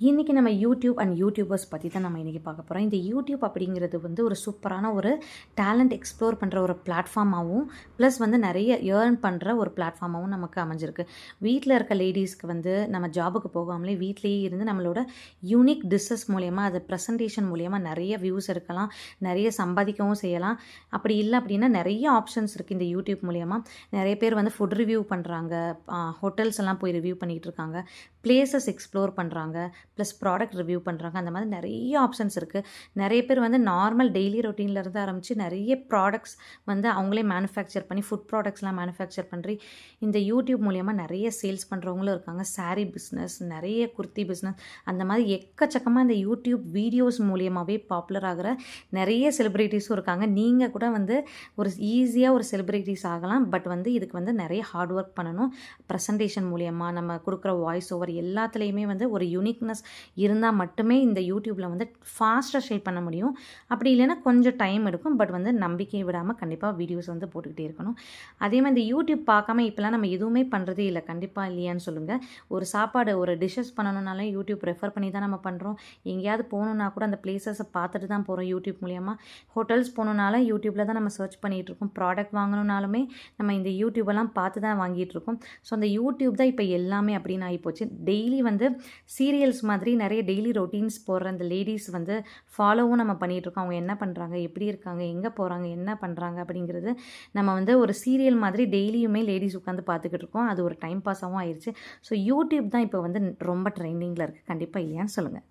இன்றைக்கி நம்ம YouTube and YouTubers பற்றி தான் நம்ம இன்றைக்கி பார்க்க போகிறோம் இந்த யூடியூப் அப்படிங்கிறது வந்து ஒரு சூப்பரான ஒரு டேலண்ட் எக்ஸ்ப்ளோர் பண்ணுற ஒரு பிளாட்ஃபார்மாகவும் ப்ளஸ் வந்து நிறைய ஏர்ன் பண்ணுற ஒரு பிளாட்ஃபார்மாகவும் நமக்கு அமைஞ்சிருக்கு. வீட்டில் இருக்க லேடிஸ்க்கு வந்து நம்ம ஜாபுக்கு போகாமலே வீட்லேயே இருந்து நம்மளோட யூனிக் டிஷ்ஷஸ் மூலயமா அது ப்ரெசன்டேஷன் மூலயமா நிறைய வியூஸ் இருக்கலாம் நிறைய சம்பாதிக்கவும் செய்யலாம். அப்படி இல்லை அப்படின்னா நிறைய ஆப்ஷன்ஸ் இருக்குது இந்த யூடியூப் மூலயமா. நிறைய பேர் வந்து ஃபுட் ரிவ்யூ பண்ணுறாங்க ஹோட்டல்ஸ் எல்லாம் போய் ரிவ்யூ பண்ணிகிட்டு இருக்காங்க பிளேசஸ் எக்ஸ்ப்ளோர் பண்ணுறாங்க ப்ளஸ் ப்ராடக்ட் ரிவ்யூ பண்ணுறாங்க அந்த மாதிரி நிறைய ஆப்ஷன்ஸ் இருக்குது நிறைய பேர் வந்து நார்மல் டெய்லி ரொட்டீனில் இருந்து ஆரம்பித்து நிறைய ப்ராடக்ட்ஸ் வந்து அவங்களே மேனுஃபேக்சர் பண்ணி ஃபுட் ப்ராடக்ட்ஸ்லாம் மேனுஃபேக்சர் பண்ணி இந்த யூடியூப் மூலியமாக நிறைய சேல்ஸ் பண்ணுறவங்களும் இருக்காங்க. சாரீ பிஸ்னஸ் நிறைய குர்த்தி பிஸ்னஸ் அந்த மாதிரி எக்கச்சக்கமாக இந்த யூடியூப் வீடியோஸ் மூலியமாகவே பாப்புலர் ஆகிற நிறைய செலிப்ரிட்டிஸும் இருக்காங்க. நீங்கள் கூட வந்து ஒரு ஈஸியாக ஒரு செலிப்ரிட்டிஸ் ஆகலாம். பட் வந்து இதுக்கு வந்து நிறைய ஹார்ட் ஒர்க் பண்ணணும். ப்ரெசன்டேஷன் மூலியமாக நம்ம கொடுக்குற வாய்ஸ் ஓவர் எல்லாத்துலேயுமே வந்து ஒரு யூனிக்னஸ் இருந்தால் மட்டுமே இந்த யூடியூப்பில் வந்து ஃபாஸ்ட்டாக ஷேர் பண்ண முடியும். அப்படி இல்லைன்னா கொஞ்சம் டைம் எடுக்கும். பட் வந்து நம்பிக்கை விடாமல் கண்டிப்பாக வீடியோஸ் வந்து போட்டுக்கிட்டே இருக்கணும். அதே மாதிரி இந்த யூடியூப் பார்க்காம இப்போலாம் நம்ம எதுவுமே பண்ணுறதே இல்லை. கண்டிப்பாக இல்லையான்னு சொல்லுங்கள் ஒரு சாப்பாடு ஒரு டிஷ்ஷஸ் பண்ணணுன்னாலும் யூடியூப் ரெஃபர் பண்ணி தான் நம்ம பண்ணுறோம் எங்கேயாவது போகணுன்னா கூட அந்த பிளேசஸை பார்த்துட்டு தான் போகிறோம் யூடியூப் மூலியமாக ஹோட்டல்ஸ் போகணுனாலும் யூடியூப்பில் தான் நம்ம சர்ச் பண்ணிகிட்டு இருக்கோம். ப்ராடக்ட் வாங்கணுனாலுமே நம்ம இந்த யூடியூபெல்லாம் பார்த்து தான் வாங்கிட்டு இருக்கோம். ஸோ அந்த யூடியூப் தான் இப்போ எல்லாமே அப்படின்னு ஆகிப்போச்சு டெய்லி வந்து சீரியல்ஸ் மாதிரி நிறைய டெய்லி ரொட்டீன்ஸ் போடுற அந்த லேடிஸ் வந்து ஃபாலோவும் நம்ம பண்ணிகிட்ருக்கோம் அவங்க என்ன பண்ணுறாங்க எப்படி இருக்காங்க? எங்கே போகிறாங்க என்ன பண்ணுறாங்க அப்படிங்கிறது நம்ம வந்து ஒரு சீரியல் மாதிரி டெய்லியுமே லேடிஸ் உட்காந்து பார்த்துக்கிட்டு இருக்கோம். அது ஒரு டைம் பாஸாகவும் ஆயிடுச்சு ஸோ யூடியூப் தான் இப்போ வந்து ரொம்ப ட்ரெண்டிங்கில் இருக்குது கண்டிப்பாக இல்லையான்னு சொல்லுங்கள்